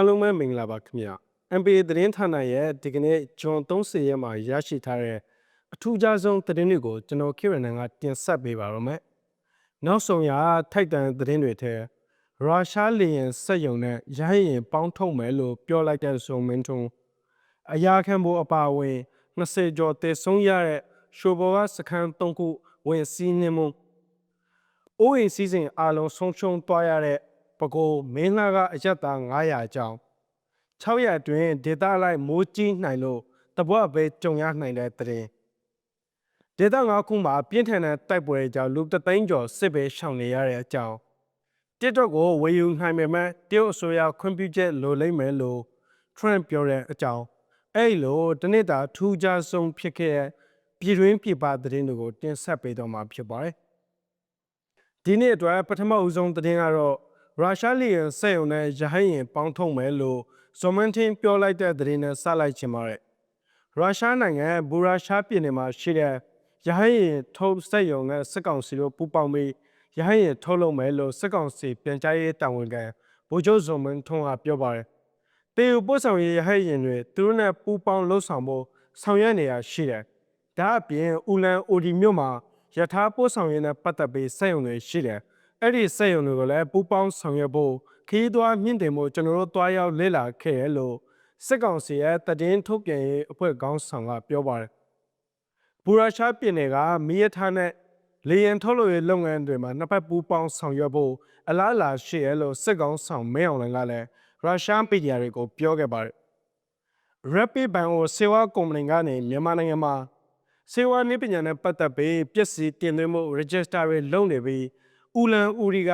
အားလုံးပဲမင်္ဂလာပါခင်ဗျာ MPA သတင်းဌာနရဲ့ဒီကနေ့ဂျွန်30ရက်မှာရရှိထားတဲ့အထူးခြားဆုံးသတင်းတွေကိုကျွန်တော်ခေရနန်ကတင်ဆက်ပေးပါရမယ်နောက်ဆုံးရထိုက်တန်သတင်းတွေထဲရုရှားလေယာဉ်စက်ယုံနဲ့ရဟတ်ယာဉ်ပေါင်းထုတ်မယ်လို့ပြောလိုက်တဲ့ဆိုမင်းထုံအရာခံဖို့အပါအဝင်20ကျော်တည်ဆုံးရတဲ့ရှိုဘောကစခန်း3ခုဝင်စီးနှင်းမှုအိုးအိမ်စီးစဉ်အားလုံးဆုံးရှုံးသွားရတဲ့ ပကိုမင်းလာကအရက်သား900ကျောင်း6ရက်အတွင်းဒေတာလိုက်မိုးကြီးနိုင်လို့တပွားပဲကြုံရနိုင်တဲ့တဲ့ဒေတာ9ခုမှာပြင်းထန်တဲ့တိုက်ပွဲကြောင့်လူတသိန်းကျော်စစ်ပဲရှောင်နေရတဲ့အကြောင်း TikTok ကိုဝယ်ယူနိုင်ပေမဲ့တရုတ်အစိုးရခွင့်ပြုချက်လိုလိမ့်မယ်လို့ Trump ပြောတဲ့အကြောင်းအဲ့လိုတနေ့တာထူးခြားဆုံးဖြစ်ခဲ့တဲ့ပြည်တွင်းပြည်ပသတင်းတွေကိုတင်ဆက်ပေးတော့မှာဖြစ်ပါတယ်ဒီနေ့အတွက်ပထမအဦးဆုံးသတင်းကတော့ ရုရှားလီယံစက်ရုံနဲ့ရဟတ်ယာဉ်ပေါင်းထုတ်မယ်လို့ဇော်မန်တင်ပြောလိုက်တဲ့သတင်းနဲ့ဆက်လိုက်ချင်ပါတယ်ရုရှားနိုင်ငံဘူရာရှားပြည်နယ်မှာရှိတဲ့ရဟတ်ယာဉ်ထုတ်စက်ရုံနဲ့စစ်ကောင်စီတို့ပူးပေါင်းပြီးရဟတ်ယာဉ်ထုတ်လုပ်မယ်လို့စစ်ကောင်စီပြန်ကြားရေးတာဝန်ခံဗိုလ်ချုပ်ဇော်မန်ထွန်းကပြောပါတယ်။တေယူပို့ဆောင်ရေးရဟတ်ယာဉ်တွေသူတို့နဲ့ပူးပေါင်းလှုပ်ဆောင်ဖို့ဆောင်ရွက်နေရရှိတယ်။ဒါအပြင်ဦးလန်အိုဒီမြို့မှာယထာပို့ဆောင်ရေးနဲ့ပတ်သက်ပြီးစက်ရုံတွေရှိတယ်။ အဲ့ဒီစက်ရုံတွေကိုလည်းပူးပေါင်းဆောင်ရွက်ဖို့ခီးသွွားမြင့်တင်မှုကျွန်တော်တို့တွားရောက်လေ့လာခဲ့ရလို့စစ်ကောင်စီရဲ့တည်င်းထုတ်ပြန်ရေးအဖွဲ့ခေါင်းဆောင်ကပြောပါတယ်။ဘူရာရှားပြည်နယ်ကမီးရထားနဲ့လေရင်ထုတ်လုပ်ရေးလုပ်ငန်းတွေမှာနှစ်ဖက်ပူးပေါင်းဆောင်ရွက်ဖို့အလားအလာရှိရလို့စစ်ကောင်ဆောင်မဲအောင်လည်းကလည်းရုရှားပြည်နယ်တွေကိုပြောခဲ့ပါတယ်။ Rapid Bio စေဝါကုမ္ပဏီကနေမြန်မာနိုင်ငံမှာစေဝါနည်းပညာနဲ့ပတ်သက်ပြီးပစ္စည်းတင်သွင်းမှု register တွေလုပ်နေပြီး ဦးလန်ဦးရီက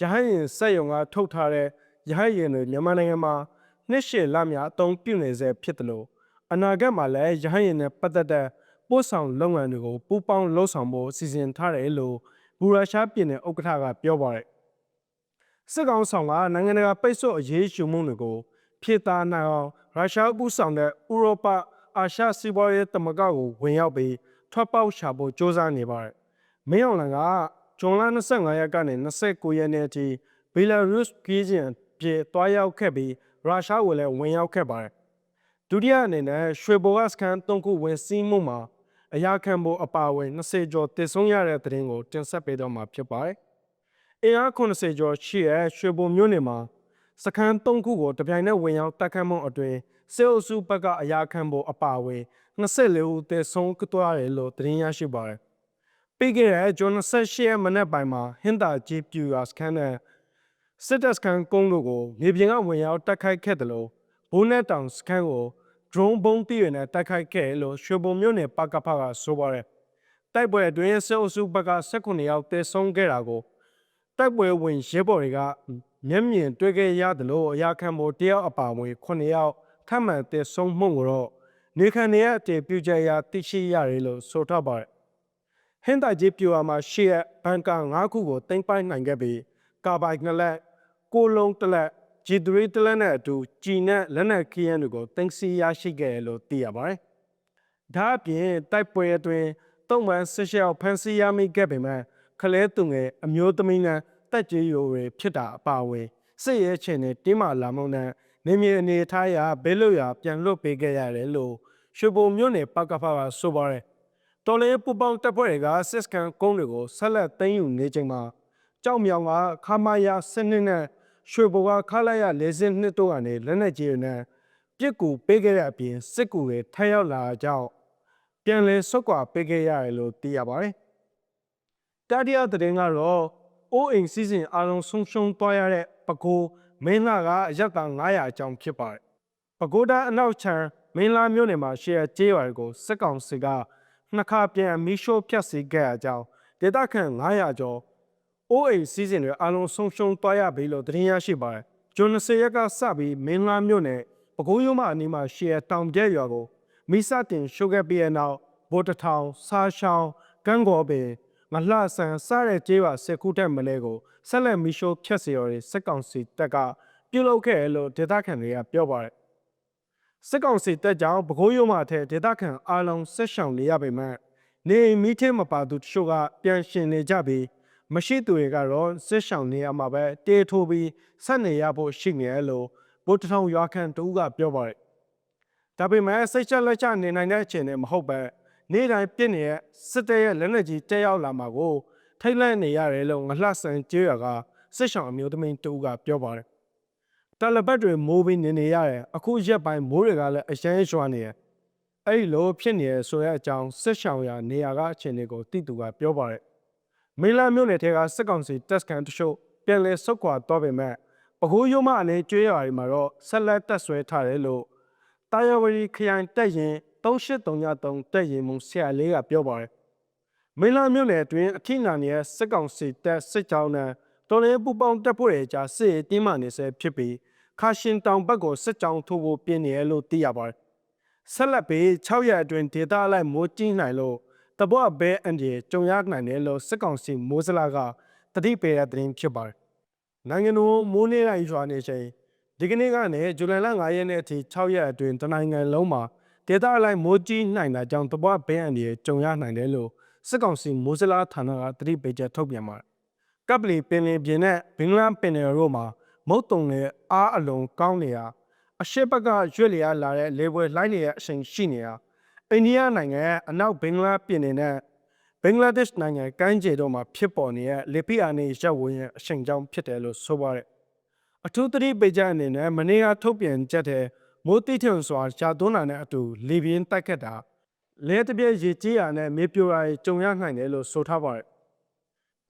ရဟန်းရင်စက်ယုံကထုတ်ထားတဲ့ရဟန်းရင်တွေမြန်မာနိုင်ငံမှာနှစ်ရှည်လများအသုံးပြုနေစေဖြစ်တယ်လို့အနာဂတ်မှာလည်းရဟန်းရင်နဲ့ပတ်သက်တဲ့ပို့ဆောင်လုပ်ငန်းတွေကိုပူးပေါင်းလှုပ်ဆောင်ဖို့စီစဉ်ထားတယ်လို့ဘူရာရှားပြည်နယ်ဥက္ကဋ္ဌကပြောပါတယ်စစ်ကောင်ဆောင်ကနိုင်ငံတကာပိတ်ဆို့အရေးယူမှုတွေကိုဖြည့်သားနိုင်အောင်ရုရှားကူးဆောင်တဲ့ဥရောပအာရှစီးပွားရေးတမကကိုဝင်ရောက်ပြီးထွက်ပေါက်ရှာဖို့စ조사နေပါတယ်မင်းအောင်လှိုင်က ဇွန်လ25ရက်ကနေ29ရက်နေ့အထိဘီလာရုစ်ပြည်ကျင်ပြေတွားရောက်ခဲ့ပြီးရုရှားကိုလည်းဝင်ရောက်ခဲ့ပါတယ်ဒုတိယအနေနဲ့ရွှေဘိုကစကန်၃ခုဝင်စီးမှုမှာအရာခံဖို့အပါအဝင်20ကျော်တည်ဆုံးရတဲ့သတင်းကိုတင်ဆက်ပေးတော့မှာဖြစ်ပါတယ်။အင်အား80ကျော်ရှိတဲ့ရွှေဘုံမြို့နယ်မှာစခန်း3ခုကိုတပြိုင်နက်ဝင်ရောက်တိုက်ခတ်မှုအတွင်းစေအုပ်စုဘက်ကအရာခံဖို့အပါအဝင်24ဦးတည်ဆုံးသွားတယ်လို့သတင်းရရှိပါတယ်။ ပြီးခဲ့တဲ့ဂျွန်28ရက်မနေ့ပိုင်းမှာဟင်တာဂျီပြူယာစခန်းနဲ့စစ်တပ်စခန်းကုန်းတို့ကိုမြေပြင်ကဝင်ရောက်တိုက်ခိုက်ခဲ့တယ်လို့ဘိုးနဲ့တောင်စခန်းကို drone ဘုံးတီးရနဲ့တိုက်ခိုက်ခဲ့လို့ရွှေဘုံမြို့နယ်ပကဖကဆိုပါတယ်တိုက်ပွဲအတွင်းစစ်အုပ်စုဘက်က18ယောက်တေဆုံးခဲ့တာကိုတိုက်ပွဲဝင်ရဲဘော်တွေကမျက်မြင်တွေ့ခဲ့ရတယ်လို့အရာခံဖို့တယောက်အပါဝင်9ယောက်ထပ်မံတေဆုံးမှုကိုတော့နေခံနေရအတေပြုချက်ရသိရှိရတယ်လို့ဆိုထားပါတယ် ဟင်းတိုင်ကြီးပြူအာမှာရှေ့ဘန်ကာ9ခုကိုတင်ပိုင်နိုင်ခဲ့ပြီးကာဘိုက်နလက်ကိုလုံးတလက် G3 တလက်နဲ့အတူကြည်နဲ့လက်နက်ခီးရန်တွေကိုတင်စီရရှိခဲ့တယ်လို့သိရပါတယ်။ဒါအပြင်တိုက်ပွဲအတွင်းတုံ့ပြန်ဆစ်ရှောက်ဖန်စီရမိခဲ့ပေမဲ့ခလဲသူငယ်အမျိုးသမီးနဲ့တက်ကြီးရိုတွေဖြစ်တာအပါအဝင်စစ်ရဲချင်တဲ့တင်းမာလာမှုနဲ့နေမြေအနေထားရဘေးလွတ်ရာပြန်လွတ်ပေးခဲ့ရတယ်လို့ရွှေဘုံမြို့နယ်ပကဖကဆိုပါတယ်။ တော်လေးပူပေါင်းတပ်ဖွဲ့တွေကစစ်စကန်ကုန်းတွေကိုဆက်လက်သိမ်းယူနေချိန်မှာကြောက်မြောင်ကခမာယာစနစ်နဲ့ရွှေဘိုကခလာရလေစင်းနှစ်တို့ကနေလက်နက်ကြီးတွေနဲ့ပြစ်ကူပေးခဲ့တဲ့အပြင်စစ်ကူတွေထပ်ရောက်လာကြောင်းပြန်လဲဆုတ်ကွာပေးခဲ့ရတယ်လို့သိရပါတယ်။တတိယသတင်းကတော့အိုးအိမ်စီးစဉ်အားလုံးဆုံးရှုံးသွားရတဲ့ပကိုးမင်းလာကအရက်တာ900အကြောင်းဖြစ်ပါတယ်။ပကိုးတာအနောက်ချမ်းမင်းလာမြို့နယ်မှာရှေ့ကျေးရွာကိုစစ်ကောင်စီက နှစ်ခါပြန်မီးရှို့ဖျက်ဆီးခဲ့အကြောင်းဒေသခံ900ကျော်အိုးအိမ်စီးစဉ်တွေအလုံးဆုံးရှုံးသွားရပြီလို့သတင်းရရှိပါတယ်။ဂျွန်20ရက်ကစပြီးမင်းလာမြို့နယ်ပဲခူးရုံးမအနီးမှာရှယ်တောင်ကျဲရွာကိုမိစတင်ရှို့ခဲ့ပြီးတဲ့နောက်ဗိုလ်တထောင်စားရှောင်းကန်းကောပင်ငလှဆန်စတဲ့ကျေးရွာစစ်ကူတက်မလဲကိုဆက်လက်မီရှို့ဖျက်ဆီးရတဲ့စစ်ကောင်စီတပ်ကပြုလုပ်ခဲ့လို့ဒေသခံတွေကပြောပါတယ်။ စစ်ကောင်စီတပ်ကြောင့်ပဲခူးရုံးမထဲဒေသခံအလုံးဆက်ရှောင်နေရပေမဲ့နေမိထင်းမပါသူတချို့ကပြန်ရှင်နေကြပြီးမရှိသူတွေကတော့စစ်ဆောင်နေရမှာပဲတေးထိုးပြီးဆက်နေရဖို့ရှိနေတယ်လို့ဗဗိုလ်တထောင်ရွာခန့်တူကပြောပါတယ်ဒါပေမဲ့စိတ်ချက်လက်ချနေနိုင်တဲ့အခြေအနေမဟုတ်ပဲနေ့တိုင်းပြည့်နေတဲ့စစ်တပ်ရဲ့လက်နက်ကြီးတက်ရောက်လာမှာကိုထိတ်လန့်နေရတယ်လို့ငလှဆန်ကျေးရွာကစစ်ဆောင်အမျိုးသမီးတူကပြောပါတယ် တလပတ်တွေမိုးပြီးနေနေရတယ်အခုရက်ပိုင်းမိုးတွေကလည်းအရန်ရွာနေတယ်အဲ့ဒီလိုဖြစ်နေရဆိုတဲ့အကြောင်းစစ်ဆောင်ရနေရာကအခြေအနေကိုတိတူကပြောပါတယ်မင်းလာမြို့နယ်ထဲကစစ်ကောင်စီတက်စကန်တချို့ပြန်လည်ဆုတ်ခွာတော့ပေမဲ့ပကိုးရုံမအနေကျွေးရွာတွေမှာတော့ဆက်လက်တက်ဆွဲထားတယ်လို့တာယာဝတီခရိုင်တက်ရင်3833တက်ရင်မုံဆရာလေးကပြောပါတယ်မင်းလာမြို့နယ်အတွင်းအထိနာနေတဲ့စစ်ကောင်စီတက်စစ်ကြောင်းနဲ့တော်လေးပူပေါင်းတက်ဖို့ရဲ့ကြားစစ်ရေးတင်းမာနေဆဲဖြစ်ပြီး ခါရှင်တောင်ဘက်ကိုစစ်ကြောင်းထိုးဖို့ပြင်နေရလို့သိရပါတယ်ဆက်လက်ပြီး6ရက်အတွင်းဒေတာအလိုက်မိုးကြီးနိုင်လို့တဘော့ဘဲအန်ဒီကြုံရနိုင်တယ်လို့စစ်ကောင်စီမိုးစလာကတတိပေတဲ့သတင်းဖြစ်ပါတယ်နိုင်ငံတော်မိုးနေတိုင်းရွာနေချိန်ဒီကနေ့ကနေဇူလိုင်လ9ရက်နေ့အထိ6ရက်အတွင်းတနိုင်ငံလုံးမှာဒေတာအလိုက်မိုးကြီးနိုင်တာကြောင့်တဘော့ဘဲအန်ဒီကြုံရနိုင်တယ်လို့စစ်ကောင်စီမိုးစလာဌာနကတတိပေချက်ထုတ်ပြန်ပါတယ်ကပ်ပလီပင်လင်ပြင်နဲ့ဘင်္ဂလားပင်လယ်တို့မှာ မုတ်တုံနဲ့အားအလုံးကောင်းနေရာအရှိဘက်ကရွက်လျာလာတဲ့လေပွဲလိုင်းနေတဲ့အချိန်ရှိနေတာအိန္ဒိယနိုင်ငံရဲ့အနောက်ဘင်္ဂလားပြည်နယ်နဲ့ဘင်္ဂလားဒေ့ရှ်နိုင်ငံကမ်းခြေတို့မှာဖြစ်ပေါ်နေတဲ့လေပိအာနေရပ်ဝန်းရဲ့အချိန်ကြောင်းဖြစ်တယ်လို့ဆိုပါတယ်အထူးသတိပေးချက်အနေနဲ့မနေ့ကထုတ်ပြန်ချက်တဲ့မိုးတိထုံစွာရှာသွန်းလာတဲ့အတူလေပြင်းတိုက်ခတ်တာလဲတပြည့်ရေကြီးရနဲ့မြေပြိုရာကြုံရနိုင်တယ်လို့ဆိုထားပါတယ်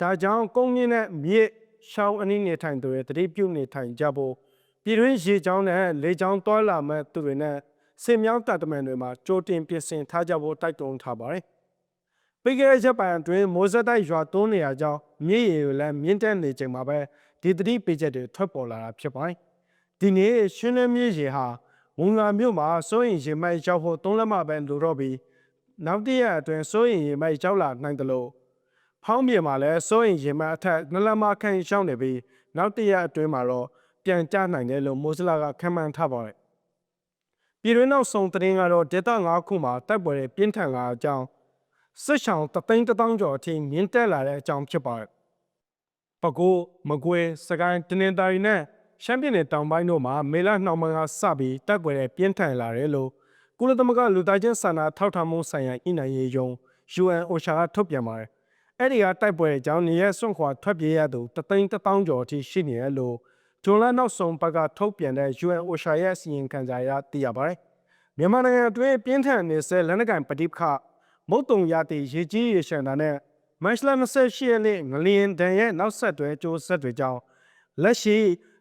ဒါကြောင့်ကုန်းမြင့်တဲ့မြစ် ရှောင်းအနည်းနေထိုင်သူတွေတတိပြုနေထိုင်ကြဖို့ပြည်တွင်းရေချောင်းနဲ့လေချောင်းတွာလာမဲ့သူတွေနဲ့စင်မြောင်းတပ်တမန်တွေမှာကြိုတင်ပြင်ဆင်ထားကြဖို့တိုက်တွန်းထားပါတယ်။ပြီးခဲ့တဲ့ရက်ပိုင်းအတွင်းမိုးစက်တိုက်ရွာသွန်းနေရကြောင်းမြစ်ရေကိုလည်းမြင့်တက်နေချိန်မှာပဲဒီတတိပေးချက်တွေထွက်ပေါ်လာတာဖြစ်ပါတယ်။ဒီနေ့ရှင်းလင်းမြစ်ရေဟာဝန်ငါမြို့မှာစိုးရင်ရေမိုက်ရောက်ဖို့သုံးလက်မပဲလိုတော့ပြီးနောက်တရက်အတွင်းစိုးရင်ရေမိုက်ရောက်လာနိုင်တယ်လို့ ဖောင်းမြေမှာလည်းစိုးရင်ရေမိုက်အထက်နှစ်လက်မခန့်ရောက်နေပြီးနောက်တရက်အတွင်းမှာတော့ပြန်ကျနိုင်တယ်လို့မိုးစလာကခန့်မှန်းထားပါတယ်။ပြည်တွင်းနောက်ဆုံးသတင်းကတော့ဒေတာ၅ခုမှာတိုက်ပွဲတွေပြင်းထန်လာအကြောင်းစစ်ဆောင်တသိန်းတစ်သောင်းကျော်အထိမြင့်တက်လာတဲ့အကြောင်းဖြစ်ပါတယ်။ပကိုးမကွေးစကိုင်းတနင်္သာရီနဲ့ရှမ်းပြည်နယ်တောင်ပိုင်းတို့မှာမေလနှောင်းပိုင်းကစပြီးတိုက်ပွဲတွေပြင်းထန်လာတယ်လို့ကုလသမဂ္ဂလူသားချင်းစာနာထောက်ထားမှုဆိုင်ရာဤနိုင်ရေးယုံ UN OCHA ကထုတ်ပြန်ပါတယ်။ အဲ့ဒီကတိုက်ပွဲအကြောင်းနေရစွန့်ခွာထွက်ပြေးရသူတသိန်းတစ်သောင်းကျော်အထိရှိနေတယ်လို့ဂျွန်လနောက်ဆုံးဘက်ကထုတ်ပြန်တဲ့ UN OSHA ရဲ့အစီရင်ခံစာအရသိရပါတယ်။မြန်မာနိုင်ငံအတွင်းပြင်းထန်နေဆဲလက်နက်ကိုင်ပဋိပက္ခမုတ်တုံရတီရေကြီးရေရှမ်းတာနဲ့မတ်လ28ရက်နေ့ငလျင်တန်ရဲ့နောက်ဆက်တွဲကြိုးဆက်တွေကြောင့်လက်ရှိ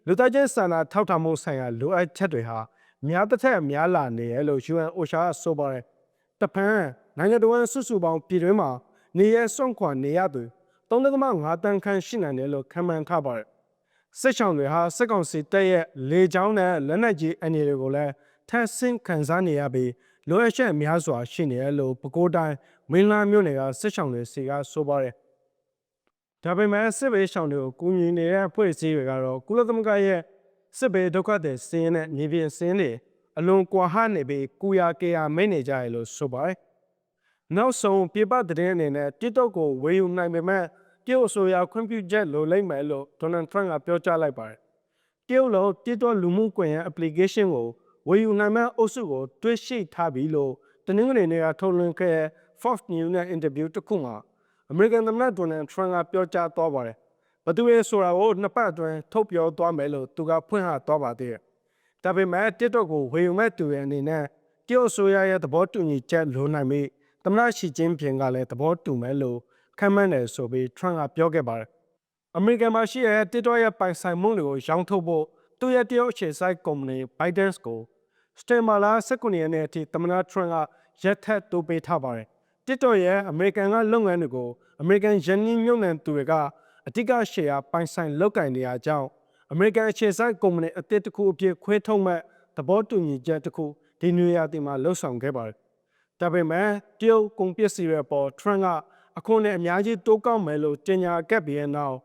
လူသားချင်းစာနာထောက်ထားမှုဆိုင်ရာလိုအပ်ချက်တွေဟာများတစ်ထက်များလာနေရလို့ UN OSHA ကဆိုပါတယ်။တပန်နိုင်ငံတော်စုစုပေါင်းပြည်တွင်းမှာ နေရစွန့်ခွာနေရသူ3.5တန်းခန့်ရှိနိုင်တယ်လို့ခန့်မှန်းထားပါတယ်။စစ်ဆောင်တွေဟာစစ်ကောင်စီတပ်ရဲ့လေကြောင်းနဲ့လက်နက်ကြီးအနေတွေကိုလည်းထပ်ဆင့်ခံစားနေရပြီးလိုအပ်ချက်များစွာရှိနေတယ်လို့ပဲခူးတိုင်းမင်းလာမြို့နယ်ကစစ်ဆောင်တွေစီကဆိုပါတယ်။ဒါပေမဲ့စစ်ဘေးရှောင်တွေကိုကူညီနေတဲ့အဖွဲ့အစည်းတွေကတော့ကုလသမဂ္ဂရဲ့စစ်ဘေးဒုက္ခသည်စင်းနဲ့မြေပြင်စင်းတွေအလွန်ကွာဟနေပြီးကုယာကေယာမိတ်နေကြရလို့ဆိုပါတယ်။ နောက်ဆုံးပြပတဲ့အနေနဲ့ TikTok ကိုဝေယူနိုင်ပေမဲ့တရုတ်အစိုးရခွင့်ပြုချက်လိုလိမ့်မယ်လို့ဒေါ်နယ်ထရန့်ကပြောကြားလိုက်ပါတယ်။တရုတ်လို TikTok လူမှုကွန်ရက် application ကိုဝေယူနိုင်မဲ့အုပ်စုကိုတွေးရှိထားပြီလို့တနင်္ဂနွေနေ့ကထုတ်လွှင့်ခဲ့တဲ့ Fox News နဲ့ interview တစ်ခုမှာအမေရိကန်သမ္မတဒေါ်နယ်ထရန့်ကပြောကြားသွားပါတယ်။ဘသူရဲ့ဆိုတာကိုနှစ်ပတ်အတွင်းထုတ်ပြောသွားမယ်လို့သူကဖွင့်ဟသွားပါသေးတယ်။ဒါပေမဲ့ TikTok ကိုဝေယူမဲ့သူရဲ့အနေနဲ့တရုတ်အစိုးရရဲ့သဘောတူညီချက်လိုနိုင်ပြီး သမ္မတရှီကျင်းဖျင်ကလည်းသဘောတူမယ်လို့ခန့်မှန်းတယ်ဆိုပြီး Trump ကပြောခဲ့ပါတယ်။အမေရိကန်မှာရှိတဲ့ TikTok ရဲ့ပိုင်ဆိုင်မှုတွေကိုရောင်းထုတ်ဖို့သူ့ရဲ့တရုတ်အခြေစိုက်ကုမ္ပဏီ ByteDance ကိုစတေမာလာ19ရက်နေ့အထိသမ္မတ Trump ကရက်ထက်တိုးပေးထားပါတယ်။ TikTok ရဲ့အမေရိကန်ကလုပ်ငန်းတွေကိုအမေရိကန်ယင်းနှမြုံနှံသူတွေကအဓိကရှယ်ယာပိုင်ဆိုင်လုပ်ကင်နေရကြောင်းအမေရိကန်အခြေစိုက်ကုမ္ပဏီအသစ်တစ်ခုအဖြစ်ခွဲထုတ်မဲ့သဘောတူညီချက်တစ်ခုဒီနွေရာသီမှာလှုပ်ဆောင်ခဲ့ပါတယ်။ ဒါပေမဲ့တရုတ်ကုန်ပစ္စည်းတွေပေါ် Trump ကအခွန်နဲ့အများကြီးတိုးကောက်မယ်လို့ကြေညာခဲ့ပြီးနောက်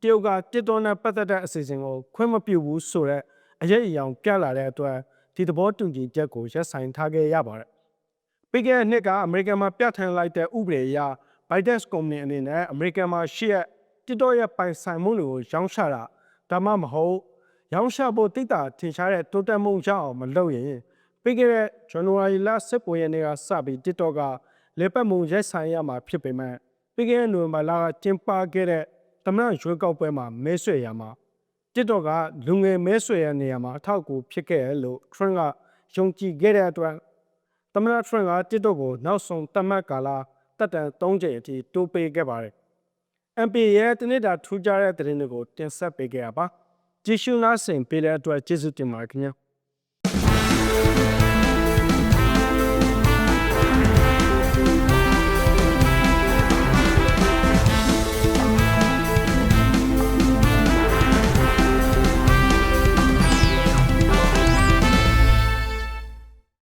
တရုတ်ကတစ်တော်နဲ့ပတ်သက်တဲ့အစီအစဉ်ကိုခွင့်မပြုဘူးဆိုတဲ့အရေးအယောင်ပြလာတဲ့အတွက်ဒီသဘောတူညီချက်ကိုရပ်ဆိုင်းထားခဲ့ရပါတယ်။ပြီးခဲ့တဲ့နှစ်ကအမေရိကန်မှာပြဋ္ဌာန်းလိုက်တဲ့ဥပဒေအရ ByteDance ကုမ္ပဏီအနေနဲ့အမေရိကန်မှာရှိတဲ့ TikTok ရဲ့ပိုင်ဆိုင်မှုတွေကိုရောင်းချတာဒါမှမဟုတ်ရောင်းချဖို့တိတ်တာထင်ရှားတဲ့တိုးတက်မှုရအောင်မလုပ်ရင် ပြီးခဲ့တဲ့ဇန်နဝါရီလ19ရက်နေ့ကစပြီး TikTok ကလေပတ်မှုရိုက်ဆိုင်ရမှာဖြစ်ပေမဲ့ပြီးခဲ့တဲ့နိုဝင်ဘာလကကျင်းပခဲ့တဲ့သမ္မတရွေးကောက်ပွဲမှာမဲဆွယ်ရမှာ TikTok ကလူငယ်မဲဆွယ်ရနေရာမှာအထောက်အကူဖြစ်ခဲ့တယ်လို့ Trump ကယုံကြည်ခဲ့တဲ့အတွက်သမ္မတ Trump က TikTok ကိုနောက်ဆုံးတတ်မှတ်ကာလတက်တန်3ချိန်အထိတိုးပေးခဲ့ပါတယ်။ MP ရဲ့တနေ့တာထူးခြားတဲ့သတင်းတွေကိုတင်ဆက်ပေးခဲ့ရပါကြည့်ရှုနားဆင်ပေးတဲ့အတွက်ကျေးဇူးတင်ပါတယ်ခင်ဗျာ။